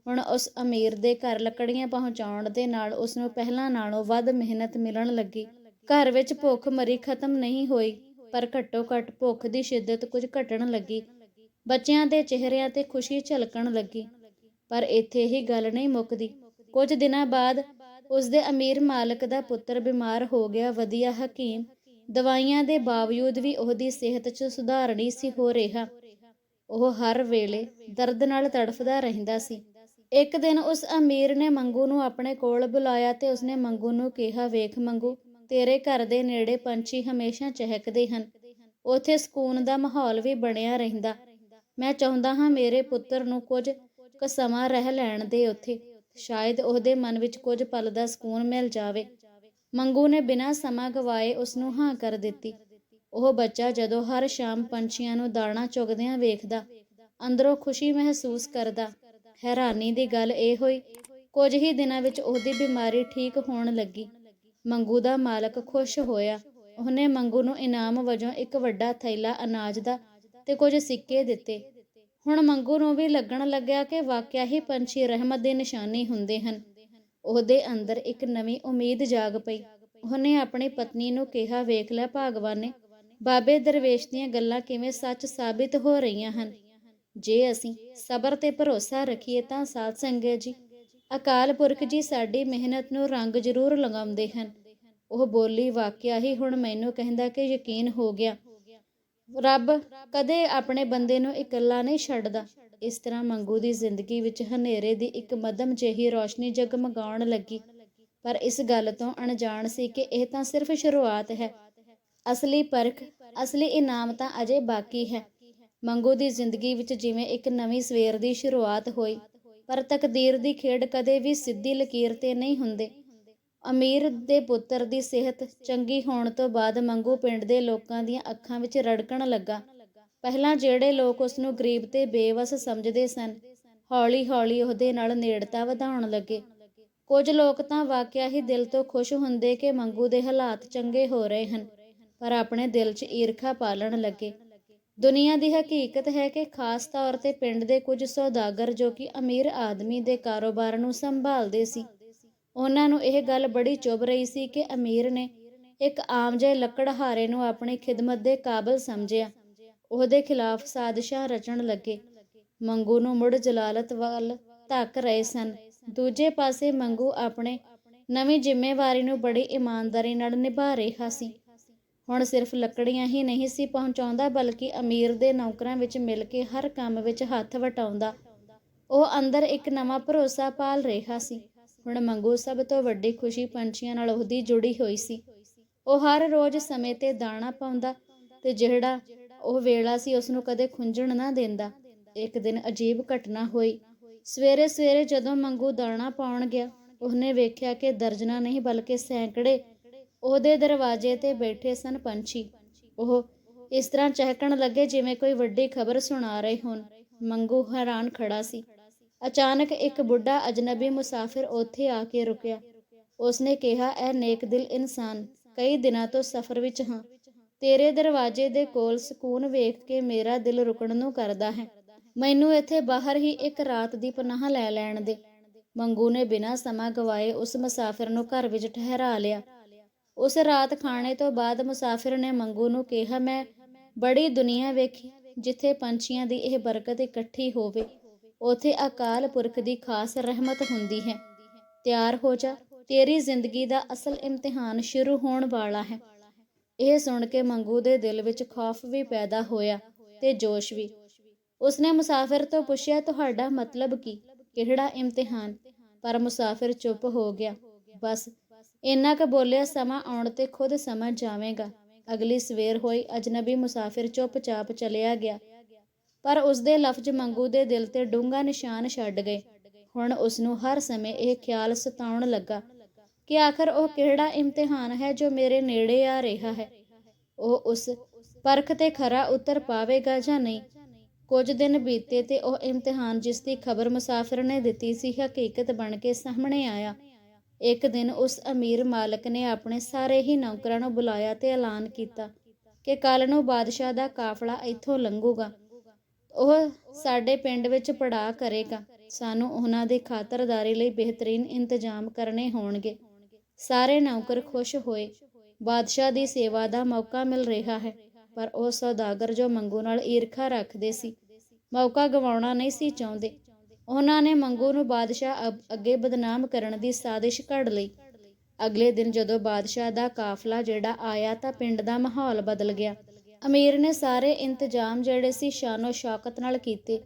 ਹੁਣ ਉਸ ਅਮੀਰ ਦੇ ਘਰ ਲੱਕੜੀਆਂ ਪਹੁੰਚਾਉਣ ਦੇ ਨਾਲ ਉਸ ਨੂੰ ਪਹਿਲਾਂ ਨਾਲੋਂ ਵੱਧ ਮਿਹਨਤ ਮਿਲਣ ਲੱਗੀ। ਘਰ ਵਿੱਚ ਭੁੱਖ ਮਰੀ ਖਤਮ ਨਹੀਂ ਹੋਈ, ਪਰ ਘੱਟੋ ਘੱਟ ਭੁੱਖ ਦੀ ਸ਼ਿੱਦਤ ਕੁਝ ਘਟਣ ਲੱਗੀ। ਬੱਚਿਆਂ ਦੇ ਚਿਹਰਿਆਂ ਤੇ ਖੁਸ਼ੀ ਝਲਕਣ ਲੱਗੀ, ਪਰ ਇੱਥੇ ਹੀ ਗੱਲ ਨਹੀਂ ਮੁੱਕਦੀ। ਕੁਝ ਦਿਨਾਂ ਬਾਅਦ ਉਸ ਦੇ ਅਮੀਰ ਮਾਲਕ ਦਾ ਪੁੱਤਰ ਬਿਮਾਰ ਹੋ ਗਿਆ। ਵਧੀਆ ਹਕੀਮ, ਦਵਾਈਆਂ ਦੇ ਬਾਵਜੂਦ ਵੀ ਉਹਦੀ ਸਿਹਤ 'ਚ ਸੁਧਾਰ ਨਹੀਂ ਸੀ ਹੋ ਰਿਹਾ। ਉਹ ਹਰ ਵੇਲੇ ਦਰਦ ਨਾਲ ਤੜਫਦਾ ਰਹਿੰਦਾ ਸੀ। ਇੱਕ ਦਿਨ ਉਸ ਅਮੀਰ ਨੇ ਮੰਗੂ ਨੂੰ ਆਪਣੇ ਕੋਲ ਬੁਲਾਇਆ ਤੇ ਉਸਨੇ ਮੰਗੂ ਨੂੰ ਕਿਹਾ, ਵੇਖ ਮੰਗੂ, ਤੇਰੇ ਘਰ ਦੇ ਨੇੜੇ ਪੰਛੀ ਹਮੇਸ਼ਾ ਚਹਿਕਦੇ ਹਨ। ਉਥੇ ਸਕੂਨ ਦਾ ਮਾਹੌਲ ਵੀ ਬਣਿਆ ਰਹਿੰਦਾ। ਮੈਂ ਚਾਹੁੰਦਾ ਹਾਂ ਮੇਰੇ ਪੁੱਤਰ ਨੂੰ ਕੁਝ ਕੁ ਸਮਾਂ ਰਹਿ ਲੈਣ ਦੇ ਉੱਥੇ। ਸ਼ਾਇਦ ਉਹਦੇ ਮਨ ਵਿੱਚ ਕੁਝ ਪਲ ਦਾ ਸਕੂਨ ਮਿਲ ਜਾਵੇ। ਮੰਗੂ ਨੇ ਬਿਨਾਂ ਸਮਾਂ ਗਵਾਏ ਉਸ ਨੂੰ ਹਾਂ ਕਰ ਦਿੱਤੀ। ਉਹ ਬੱਚਾ ਜਦੋਂ ਹਰ ਸ਼ਾਮ ਪੰਛੀਆਂ ਨੂੰ ਦਾਣਾ ਚੁਗਦਿਆਂ ਵੇਖਦਾ, ਅੰਦਰੋਂ ਖੁਸ਼ੀ ਮਹਿਸੂਸ ਕਰਦਾ। ਹੈਰਾਨੀ ਦੀ ਗੱਲ ਇਹ ਹੋਈ, ਕੁਝ ਹੀ ਦਿਨਾਂ ਵਿੱਚ ਉਹਦੀ ਬਿਮਾਰੀ ਠੀਕ ਹੋਣ ਲੱਗੀ। ਮੰਗੂ ਦਾ ਮਾਲਕ ਖੁਸ਼ ਹੋਇਆ। ਉਹਨੇ ਮੰਗੂ ਨੂੰ ਇਨਾਮ ਵਜੋਂ ਇੱਕ ਵੱਡਾ ਥੈਲਾ ਅਨਾਜ ਦਾ ਤੇ ਕੁਝ ਸਿੱਕੇ ਦਿੱਤੇ। ਹੁਣ ਮੰਗੂ ਨੂੰ ਵੀ ਲੱਗਣ ਲੱਗਿਆ ਕਿ ਵਾਕਿਆ ਹੀ ਪੰਛੀ ਰਹਿਮਤ ਦੀ ਨਿਸ਼ਾਨੀ ਹੁੰਦੇ ਹਨ। ਉਹਦੇ ਅੰਦਰ ਇੱਕ ਨਵੀਂ ਉਮੀਦ ਜਾਗ ਪਈ। ਉਹਨੇ ਆਪਣੀ ਪਤਨੀ ਨੂੰ ਕਿਹਾ, ਵੇਖ ਲੈ ਭਾਗਵਾਨ ਨੇ ਬਾਬੇ ਦਰਵੇਸ਼ ਦੀਆਂ ਗੱਲਾਂ ਕਿਵੇਂ ਸੱਚ ਸਾਬਿਤ ਹੋ ਰਹੀਆਂ ਹਨ। ਜੇ ਅਸੀਂ ਸਬਰ ਤੇ ਭਰੋਸਾ ਰੱਖੀਏ ਤਾਂ ਸਾਧ ਸੰਗਤ ਜੀ, ਅਕਾਲ ਪੁਰਖ ਜੀ ਸਾਡੀ ਮਿਹਨਤ ਨੂੰ ਰੰਗ ਜ਼ਰੂਰ ਲਗਾਉਂਦੇ ਹਨ। ਉਹ ਬੋਲੀ ਵਾਕਿਆ ਹੀ ਹੁਣ ਮੈਨੂੰ ਕਹਿੰਦਾ ਕਿ ਯਕੀਨ ਹੋ ਗਿਆ। ਰੱਬ ਕਦੇ ਆਪਣੇ ਬੰਦੇ ਨੂੰ ਇਕੱਲਾ ਨਹੀਂ ਛੱਡਦਾ। ਇਸ ਤਰ੍ਹਾਂ ਮੰਗੂ ਦੀ ਜ਼ਿੰਦਗੀ ਵਿੱਚ ਹਨੇਰੇ ਦੀ ਇੱਕ ਮੱਧਮ ਜਿਹੀ ਰੋਸ਼ਨੀ ਜਗਮਗਾਉਣ ਲੱਗੀ। ਪਰ ਇਸ ਗੱਲ ਤੋਂ ਅਣਜਾਣ ਸੀ ਕਿ ਇਹ ਤਾਂ ਸਿਰਫ ਸ਼ੁਰੂਆਤ ਹੈ। ਅਸਲੀ ਪਰਖ, ਅਸਲੀ ਇਨਾਮ ਤਾਂ ਅਜੇ ਬਾਕੀ ਹੈ। ਮੰਗੂ ਦੀ ਜ਼ਿੰਦਗੀ ਵਿੱਚ ਜਿਵੇਂ ਇੱਕ ਨਵੀਂ ਸਵੇਰ ਦੀ ਸ਼ੁਰੂਆਤ ਹੋਈ, ਪਰ ਤਕਦੀਰ ਦੀ ਖੇਡ ਕਦੇ ਵੀ ਸਿੱਧੀ ਲਕੀਰ ਤੇ ਨਹੀਂ ਹੁੰਦੇ। ਅਮੀਰ ਦੇ ਪੁੱਤਰ ਦੀ ਸਿਹਤ ਚੰਗੀ ਹੋਣ ਤੋਂ ਬਾਅਦ ਮੰਗੂ ਪਿੰਡ ਦੇ ਲੋਕਾਂ ਦੀਆਂ ਅੱਖਾਂ ਵਿੱਚ ਰੜਕਣ ਲੱਗਾ। ਪਹਿਲਾਂ ਜਿਹੜੇ ਲੋਕ ਉਸ ਨੂੰ ਗਰੀਬ ਤੇ ਬੇਵਸ ਸਮਝਦੇ ਸਨ, ਹੌਲੀ-ਹੌਲੀ ਉਹਦੇ ਨਾਲ ਨੇੜਤਾ ਵਧਾਉਣ ਲੱਗੇ। ਕੁਝ ਲੋਕ ਤਾਂ ਵਾਕਿਆ ਹੀ ਦਿਲ ਤੋਂ ਖੁਸ਼ ਹੁੰਦੇ ਕਿ ਮੰਗੂ ਦੇ ਹਾਲਾਤ ਚੰਗੇ ਹੋ ਰਹੇ ਹਨ, ਪਰ ਆਪਣੇ ਦਿਲ 'ਚ ਈਰਖਾ ਪਾਲਣ ਲੱਗੇ। ਦੁਨੀਆ ਦੀ ਹਕੀਕਤ ਹੈ ਕਿ ਖਾਸ ਤੌਰ ਤੇ ਪਿੰਡ ਦੇ ਕੁਝ ਸੌਦਾਗਰ ਜੋ ਕਿ ਅਮੀਰ ਆਦਮੀ ਦੇ ਕਾਰੋਬਾਰ ਨੂੰ ਸੰਭਾਲਦੇ ਸੀ। ਉਹਨਾਂ ਨੂੰ ਇਹ ਗੱਲ ਬੜੀ ਚੁੱਭ ਰਹੀ ਸੀ ਕਿ ਅਮੀਰ ਨੇ ਇੱਕ ਆਮ ਜਿਹੇ ਲੱਕੜਹਾਰੇ ਨੂੰ ਆਪਣੀ ਖਿਦਮਤ ਦੇ ਕਾਬਲ ਸਮਝਿਆ। ਉਹਦੇ ਖਿਲਾਫ ਸਾਜ਼ਿਸ਼ਾਂ ਰਚਣ ਲੱਗੇ। ਮੰਗੂ ਨੂੰ ਮੁੜ ਜਲਾਲਤ ਵੱਲ ਧੱਕ ਰਹੇ ਸਨ। ਦੂਜੇ ਪਾਸੇ ਮੰਗੂ ਆਪਣੇ ਨਵੀਂ ਜ਼ਿੰਮੇਵਾਰੀ ਨੂੰ ਬੜੀ ਇਮਾਨਦਾਰੀ ਨਾਲ ਨਿਭਾ ਰਿਹਾ ਸੀ। ਹੁਣ ਸਿਰਫ ਲੱਕੜੀਆਂ ਹੀ ਨਹੀਂ ਸੀ ਪਹੁੰਚਾਉਂਦਾ, ਬਲਕਿ ਅਮੀਰ ਦੇ ਨੌਕਰਾਂ ਵਿੱਚ ਮਿਲ ਕੇ ਹਰ ਕੰਮ ਵਿੱਚ ਹੱਥ ਵਟਾਉਂਦਾ। ਉਹ ਅੰਦਰ ਇੱਕ ਨਵਾਂ ਭਰੋਸਾ ਪਾਲ ਰਿਹਾ ਸੀ। ਹੁਣ ਮੰਗੂ ਸਭ ਤੋਂ ਵੱਡੀ ਖੁਸ਼ੀ ਪੰਛੀਆਂ ਨਾਲ ਉਹਦੀ ਜੁੜੀ ਹੋਈ ਸੀ। ਉਹ ਹਰ ਰੋਜ਼ ਸਮੇਂ ਤੇ ਦਾਣਾ ਪਾਉਂਦਾ ਤੇ ਜਿਹੜਾ ਉਹ ਵੇਲਾ ਸੀ ਉਸ ਨੂੰ ਕਦੇ ਖੁੰਝਣ ਨਾ ਦਿੰਦਾ। ਇੱਕ ਦਿਨ ਅਜੀਬ ਘਟਨਾ ਹੋਈ। ਸਵੇਰੇ ਸਵੇਰੇ ਜਦੋਂ ਮੰਗੂ ਦਾਣਾ ਪਾਉਣ ਗਿਆ, ਉਹਨੇ ਵੇਖਿਆ ਕਿ ਦਰਜਨਾ ਨਹੀਂ ਬਲਕਿ ਸੈਂਕੜੇ ਉਹਦੇ ਦਰਵਾਜ਼ੇ ਤੇ ਬੈਠੇ ਸਨ ਪੰਛੀ। ਉਹ ਇਸ ਤਰ੍ਹਾਂ ਚਹਿਕਣ ਲੱਗੇ ਜਿਵੇਂ ਕੋਈ ਵੱਡੀ ਖਬਰ ਸੁਣਾ ਰਹੇ ਹੋਣ। ਮੰਗੂ ਹੈਰਾਨ ਖੜਾ ਸੀ। ਅਚਾਨਕ ਇੱਕ ਬੁੱਢਾ ਅਜਨਬੀ ਮੁਸਾਫਿਰ ਉੱਥੇ ਆ ਕੇ ਰੁਕਿਆ। ਉਸਨੇ ਕਿਹਾ, ਇਹ ਨੇਕ ਦਿਲ ਇਨਸਾਨ, ਕਈ ਦਿਨਾਂ ਤੋਂ ਸਫ਼ਰ ਵਿੱਚ ਹਾਂ। ਤੇਰੇ ਦਰਵਾਜ਼ੇ ਦੇ ਕੋਲ ਸਕੂਨ ਵੇਖ ਕੇ ਮੇਰਾ ਦਿਲ ਰੁਕਣ ਨੂੰ ਕਰਦਾ ਹੈ। ਮੈਨੂੰ ਇੱਥੇ ਬਾਹਰ ਹੀ ਇੱਕ ਰਾਤ ਦੀ ਪਨਾਹ ਲੈ ਲੈਣ ਦੇ। ਮੰਗੂ ਨੇ ਬਿਨਾਂ ਸਮਾਂ ਗਵਾਏ ਉਸ ਮੁਸਾਫਿਰ ਨੂੰ ਘਰ ਵਿੱਚ ਠਹਿਰਾ ਲਿਆ। ਉਸ ਰਾਤ ਖਾਣੇ ਤੋਂ ਬਾਅਦ ਮੁਸਾਫਿਰ ਨੇ ਮੰਗੂ ਨੂੰ ਕਿਹਾ, ਮੈਂ ਬੜੀ ਦੁਨੀਆ ਵੇਖੀ ਜਿੱਥੇ ਪੰਛੀਆਂ ਦੀ ਇਹ ਬਰਕਤ ਇਕੱਠੀ ਹੋਵੇ। ਉਥੇ ਅਕਾਲ ਪੁਰਖ ਦੀ ਖਾਸ ਰਹਿਮਤ ਹੁੰਦੀ ਹੈ। ਤਿਆਰ ਹੋ ਜਾ, ਤੇਰੀ ਜ਼ਿੰਦਗੀ ਦਾ ਅਸਲ ਇਮਤਿਹਾਨ ਸ਼ੁਰੂ ਹੋਣ ਵਾਲਾ ਹੈ ਇਹ ਸੁਣ ਕੇ ਮੰਗੂ ਦੇ ਦਿਲ ਵਿੱਚ ਖੌਫ ਵੀ ਪੈਦਾ ਹੋਇਆ ਤੇ ਜੋਸ਼ ਵੀ। ਉਸਨੇ ਮੁਸਾਫਿਰ ਤੋਂ ਪੁੱਛਿਆ, ਤੁਹਾਡਾ ਮਤਲਬ ਕੀ? ਕਿਹੜਾ ਇਮਤਿਹਾਨ ਪਰ ਮੁਸਾਫਿਰ ਚੁੱਪ ਹੋ ਗਿਆ। ਬਸ ਇੰਨਾ ਕੁ ਬੋਲਿਆ, ਸਮਾਂ ਆਉਣ ਤੇ ਖੁਦ ਸਮਝ ਜਾਵੇਗਾ। ਅਗਲੀ ਸਵੇਰ ਹੋਈ, ਅਜਨਬੀ ਮੁਸਾਫਿਰ ਚੁੱਪਚਾਪ ਚਲਿਆ ਗਿਆ। ਪਰ ਉਸਦੇ ਲਫ਼ਜ਼ ਮੰਗੂ ਦੇ ਦਿਲ ਤੇ ਡੂੰਘਾ ਨਿਸ਼ਾਨ ਛੱਡ ਗਏ। ਹੁਣ ਉਸ ਨੂੰ ਹਰ ਸਮੇਂ ਇਹ ਖਿਆਲ ਸਤਾਉਣ ਲੱਗਾ ਕਿ ਆਖਰ ਉਹ ਕਿਹੜਾ ਇਮਤਿਹਾਨ ਹੈ ਜੋ ਮੇਰੇ ਨੇੜੇ ਆ ਰਿਹਾ ਹੈ। ਉਹ ਉਸ ਪਰਖ ਤੇ ਖਰਾ ਉਤਰ ਪਾਵੇਗਾ ਜਾਂ ਨਹੀਂ? ਕੁਝ ਦਿਨ ਬੀਤੇ ਤੇ ਉਹ ਇਮਤਿਹਾਨ ਜਿਸ ਦੀ ਖਬਰ ਮੁਸਾਫਿਰ ਨੇ ਦਿੱਤੀ ਸੀ, ਹਕੀਕਤ ਬਣ ਕੇ ਸਾਹਮਣੇ ਆਇਆ। ਇੱਕ ਦਿਨ ਉਸ ਅਮੀਰ ਮਾਲਕ ਨੇ ਆਪਣੇ ਸਾਰੇ ਹੀ ਨੌਕਰਾਂ ਨੂੰ ਬੁਲਾਇਆ ਤੇ ਐਲਾਨ ਕੀਤਾ ਕਿ ਕੱਲ ਨੂੰ ਬਾਦਸ਼ਾਹ ਦਾ ਕਾਫਲਾ ਇੱਥੋਂ ਲੰਘੂਗਾ। ਉਹ ਸਾਡੇ ਪਿੰਡ ਵਿੱਚ ਪੜਾ ਕਰੇਗਾ। ਸਾਨੂੰ ਉਹਨਾਂ ਦੀ ਖਾਤਰਦਾਰੀ ਲਈ ਬਿਹਤਰੀਨ ਇੰਤਜ਼ਾਮ ਕਰਨੇ ਹੋਣਗੇ। ਸਾਰੇ ਨੌਕਰ ਖੁਸ਼ ਹੋਏ। ਬਾਦਸ਼ਾਹ ਦੀ ਸੇਵਾ ਦਾ ਮੌਕਾ ਮਿਲ ਰਿਹਾ ਹੈ, ਪਰ ਉਹ ਸੌਦਾਗਰ ਜੋ ਮੰਗੂ ਨਾਲ ਈਰਖਾ ਰੱਖਦੇ ਸੀ, ਮੌਕਾ ਗਵਾਉਣਾ ਨਹੀਂ ਸੀ ਚਾਹੁੰਦੇ। ਉਹਨਾਂ ਨੇ ਮੰਗੂ ਨੂੰ ਬਾਦਸ਼ਾਹ ਅਬ- ਅੱਗੇ ਬਦਨਾਮ ਕਰਨ ਦੀ ਸਾਜ਼ਿਸ਼ ਘੜ ਲਈ। ਅਗਲੇ ਦਿਨ ਜਦੋਂ ਬਾਦਸ਼ਾਹ ਦਾ ਕਾਫਲਾ ਜਿਹੜਾ ਆਇਆ ਤਾਂ ਪਿੰਡ ਦਾ ਮਾਹੌਲ ਬਦਲ ਗਿਆ। ਅਮੀਰ ਨੇ ਸਾਰੇ ਇੰਤਜ਼ਾਮ ਜਿਹੜੇ ਸੀ ਸ਼ਾਨੋ ਸ਼ੌਕਤ ਨਾਲ ਕੀਤੇ।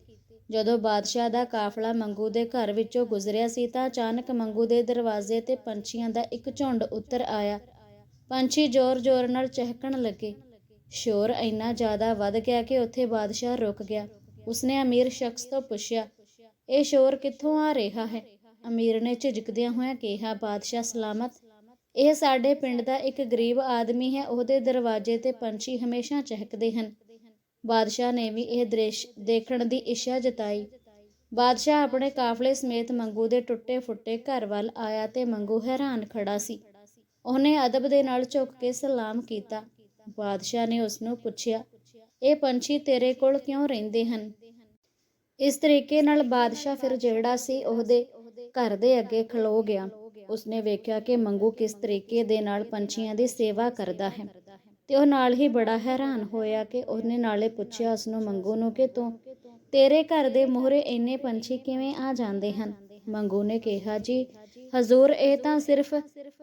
ਜਦੋਂ ਬਾਦਸ਼ਾਹ ਦਾ ਕਾਫਲਾ ਮੰਗੂ ਦੇ ਘਰ ਵਿੱਚੋਂ ਗੁਜ਼ਰਿਆ ਸੀ ਤਾਂ ਅਚਾਨਕ ਮੰਗੂ ਦੇ ਦਰਵਾਜ਼ੇ ਤੇ ਪੰਛੀਆਂ ਦਾ ਇੱਕ ਝੁੰਡ ਉੱਤਰ ਆਇਆ। ਪੰਛੀ ਜ਼ੋਰ-ਜ਼ੋਰ ਨਾਲ ਚਹਿਕਣ ਲੱਗੇ। ਸ਼ੋਰ ਇੰਨਾ ਜ਼ਿਆਦਾ ਵੱਧ ਗਿਆ ਕਿ ਉੱਥੇ ਬਾਦਸ਼ਾਹ ਰੁਕ ਗਿਆ। ਉਸਨੇ ਅਮੀਰ ਸ਼ਖਸ ਤੋਂ ਪੁੱਛਿਆ ਇਹ ਸ਼ੋਰ ਕਿੱਥੋਂ ਆ ਰਿਹਾ ਹੈ? ਅਮੀਰ ਨੇ ਝਿਜਕਦਿਆਂ ਹੋਇਆਂ ਕਿਹਾ, ਬਾਦਸ਼ਾਹ ਸਲਾਮਤ। ਇਹ ਸਾਡੇ ਪਿੰਡ ਦਾ ਇੱਕ ਗਰੀਬ ਆਦਮੀ ਹੈ, ਉਹਦੇ ਦਰਵਾਜ਼ੇ ਤੇ ਪੰਛੀ ਹਮੇਸ਼ਾ ਚਹਿਕਦੇ ਹਨ। ਬਾਦਸ਼ਾਹ ਨੇ ਵੀ ਇਹ ਦ੍ਰਿਸ਼ ਦੇਖਣ ਦੀ ਇੱਛਾ ਜਤਾਈ। ਬਾਦਸ਼ਾਹ ਆਪਣੇ ਕਾਫਲੇ ਸਮੇਤ ਮੰਗੂ ਦੇ ਟੁੱਟੇ ਫੁੱਟੇ ਘਰ ਵੱਲ ਆਇਆ ਤੇ ਮੰਗੂ ਹੈਰਾਨ ਖੜਾ ਸੀ। ਉਹਨੇ ਅਦਬ ਦੇ ਨਾਲ ਝੁਕ ਕੇ ਸਲਾਮ ਕੀਤਾ। ਬਾਦਸ਼ਾਹ ਨੇ ਉਸ ਨੂੰ ਪੁੱਛਿਆ, ਇਹ ਪੰਛੀ ਤੇਰੇ ਕੋਲ ਕਿਉਂ ਰਹਿੰਦੇ ਹਨ? ਇਸ ਤਰੀਕੇ ਨਾਲ ਬਾਦਸ਼ਾਹ ਫਿਰ ਜਿਹੜਾ ਸੀ, ਉਹਦੇ ਘਰ ਦੇ ਅੱਗੇ ਖਲੋ ਗਿਆ। ਉਸਨੇ ਵੇਖਿਆ ਕਿ ਮੰਗੂ ਕਿਸ ਤਰੀਕੇ ਦੇ ਨਾਲ ਪੰਛੀਆਂ ਦੀ ਸੇਵਾ ਕਰਦਾ ਹੈ ਤੇ ਉਹ ਨਾਲ ਹੀ ਬੜਾ ਹੈਰਾਨ ਹੋਇਆ ਕਿ ਉਹਨੇ ਨਾਲੇ ਪੁੱਛਿਆ ਉਸ ਨੂੰ ਮੰਗੂ ਨੂੰ ਕਿ ਤੂੰ ਤੇਰੇ ਘਰ ਦੇ ਮੋਹਰੇ ਇੰਨੇ ਪੰਛੀ ਕਿਵੇਂ ਆ ਜਾਂਦੇ ਹਨ? ਮੰਗੂ ਨੇ ਕਿਹਾ, ਜੀ, ਹਜ਼ੂਰ, ਇਹ ਤਾਂ ਸਿਰਫ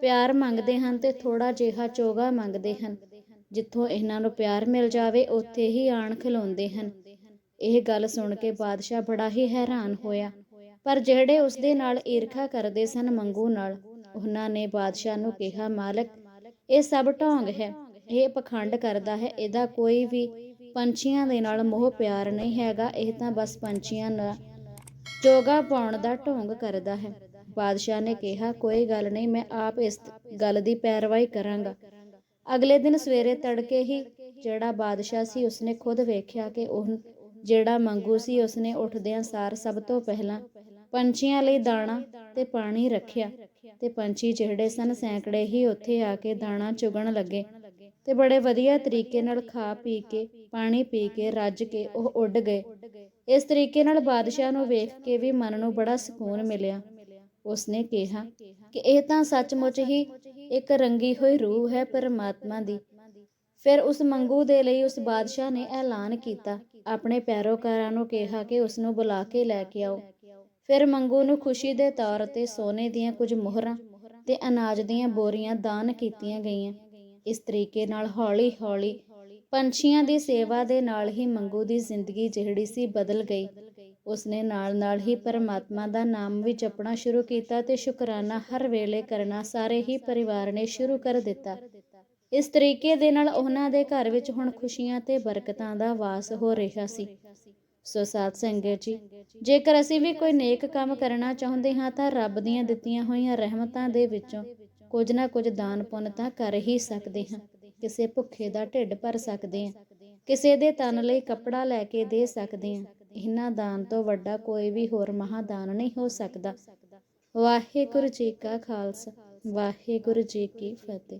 ਪਿਆਰ ਮੰਗਦੇ ਹਨ ਤੇ ਥੋੜਾ ਜਿਹਾ ਚੋਗਾ ਮੰਗਦੇ ਹਨ। ਜਿੱਥੋਂ ਇਹਨਾਂ ਨੂੰ ਪਿਆਰ ਮਿਲ ਜਾਵੇ, ਉੱਥੇ ਹੀ ਆਣ ਖਲੋਂਦੇ ਹਨ। ਇਹ ਗੱਲ ਸੁਣ ਕੇ ਬਾਦਸ਼ਾਹ ਬੜਾ ਹੀ ਹੈਰਾਨ ਹੋਇਆ। ਪਰ ਜਿਹੜੇ ਉਸ ਦੇ ਨਾਲ ਈਰਖਾ ਕਰਦੇ ਸਨ ਮੰਗੂ ਨਾਲ, ਉਹਨਾਂ ਨੇ ਬਾਦਸ਼ਾਹ ਨੂੰ ਕਿਹਾ, ਮਾਲਕ, ਇਹ ਸਭ ਢੋਂਗ ਹੈ। ਇਹ ਪਖੰਡ ਕਰਦਾ ਹੈ। ਇਹਦਾ ਕੋਈ ਵੀ ਪੰਛੀਆਂ ਦੇ ਨਾਲ ਮੋਹ ਪਿਆਰ ਨਹੀਂ ਹੈਗਾ। ਇਹ ਤਾਂ ਬਸ ਪੰਛੀਆਂ ਨਾਲ ਚੋਗਾ ਪਾਉਣ ਦਾ ਢੋਂਗ ਕਰਦਾ ਹੈ। ਬਾਦਸ਼ਾਹ ਨੇ ਕਿਹਾ, ਕੋਈ ਗੱਲ ਨਹੀਂ, ਮੈਂ ਆਪ ਇਸ ਗੱਲ ਦੀ ਪੈਰਵਾਈ ਕਰਾਂਗਾ। ਅਗਲੇ ਦਿਨ ਸਵੇਰੇ ਤੜਕੇ ਹੀ ਜਿਹੜਾ ਬਾਦਸ਼ਾਹ ਸੀ, ਉਸਨੇ ਖੁਦ ਵੇਖਿਆ ਕਿ ਉਹ ਜਿਹੜਾ ਮੰਗੂ ਸੀ, ਉਸਨੇ ਉੱਠਦਿਆਂ ਸਾਰ ਸਭ ਤੋਂ ਪਹਿਲਾਂ ਪੰਛੀਆਂ ਲਈ ਦਾਣਾ ਤੇ ਪਾਣੀ ਰੱਖਿਆ ਤੇ ਪੰਛੀ ਜਿਹੜੇ ਸਨ, ਸੈਂਕੜੇ ਹੀ ਉੱਥੇ ਆ ਕੇ ਦਾਣਾ ਚੁਗਣ ਲੱਗੇ ਤੇ ਬੜੇ ਵਧੀਆ ਤਰੀਕੇ ਨਾਲ ਖਾ ਪੀ ਕੇ, ਪਾਣੀ ਪੀ ਕੇ, ਰੱਜ ਕੇ ਉਹ ਉੱਡ ਗਏ। ਇਸ ਤਰੀਕੇ ਨਾਲ ਬਾਦਸ਼ਾਹ ਨੂੰ ਵੇਖ ਕੇ ਵੀ ਮਨ ਨੂੰ ਬੜਾ ਸਕੂਨ ਮਿਲਿਆ। ਉਸਨੇ ਕਿਹਾ ਕਿ ਇਹ ਤਾਂ ਸੱਚਮੁੱਚ ਹੀ ਇੱਕ ਰੰਗੀ ਹੋਈ ਰੂਹ ਹੈ, ਪਰਮਾਤਮਾ ਦੀ। ਫਿਰ ਉਸ ਮੰਗੂ ਦੇ ਲਈ ਉਸ ਬਾਦਸ਼ਾਹ ਨੇ ਐਲਾਨ ਕੀਤਾ। ਆਪਣੇ ਪੈਰੋਕਾਰਾਂ ਨੂੰ ਕਿਹਾ ਕਿ ਉਸ ਨੂੰ ਬੁਲਾ ਕੇ ਲੈ ਕੇ ਆਓ। ਫਿਰ ਮੰਗੂ ਨੂੰ ਖੁਸ਼ੀ ਦੇ ਤੌਰ ਤੇ ਸੋਨੇ ਦੀਆਂ ਕੁਝ ਮੋਹਰਾਂ ਤੇ ਅਨਾਜ ਦੀਆਂ ਬੋਰੀਆਂ ਦਾਨ ਕੀਤੀਆਂ ਗਈਆਂ। ਇਸ ਤਰੀਕੇ ਨਾਲ ਹੌਲੀ-ਹੌਲੀ ਪੰਛੀਆਂ ਦੀ ਸੇਵਾ ਦੇ ਨਾਲ ਹੀ ਮੰਗੂ ਦੀ ਜ਼ਿੰਦਗੀ ਜਿਹੜੀ ਸੀ ਬਦਲ ਗਈ। ਉਸਨੇ ਨਾਲ-ਨਾਲ ਹੀ ਪਰਮਾਤਮਾ ਦਾ ਨਾਮ ਵੀ ਜਪਣਾ ਸ਼ੁਰੂ ਕੀਤਾ ਤੇ ਸ਼ੁਕਰਾਨਾ ਹਰ ਵੇਲੇ ਕਰਨਾ ਸਾਰੇ ਹੀ ਪਰਿਵਾਰ ਨੇ ਸ਼ੁਰੂ ਕਰ ਦਿੱਤਾ। ਇਸ ਤਰੀਕੇ ਦੇ ਨਾਲ ਉਹਨਾਂ ਦੇ ਘਰ ਵਿੱਚ ਹੁਣ ਖੁਸ਼ੀਆਂ ਤੇ ਬਰਕਤਾਂ ਦਾ ਵਾਸ ਹੋ ਰਿਹਾ ਸੀ। ਸੋ ਸਾਧ ਸੰਗਤ ਜੀ, ਜੇਕਰ ਅਸੀਂ ਵੀ ਕੋਈ ਨੇਕ ਕੰਮ ਕਰਨਾ ਚਾਹੁੰਦੇ ਹਾਂ ਤਾਂ ਰੱਬ ਦੀਆਂ ਦਿੱਤੀਆਂ ਹੋਈਆਂ ਰਹਿਮਤਾਂ ਦੇ ਵਿੱਚੋਂ ਕੁਝ ਨਾ ਕੁਝ ਦਾਨ ਪੁੰਨ ਤਾਂ ਕਰ ਹੀ ਸਕਦੇ ਹਾਂ। ਕਿਸੇ ਭੁੱਖੇ ਦਾ ਢਿੱਡ ਭਰ ਸਕਦੇ ਹਾਂ, ਕਿਸੇ ਦੇ ਤਨ ਲਈ ਕੱਪੜਾ ਲੈ ਕੇ ਦੇ ਸਕਦੇ ਹਾਂ, ਇਹਨਾਂ ਦਾਨ ਤੋਂ ਵੱਡਾ ਕੋਈ ਵੀ ਹੋਰ ਮਹਾਦਾਨ ਨਹੀਂ ਹੋ ਸਕਦਾ। ਵਾਹਿਗੁਰੂ ਜੀ ਕਾ ਖਾਲਸਾ, ਵਾਹਿਗੁਰੂ ਜੀ ਕੀ ਫਤਿਹ।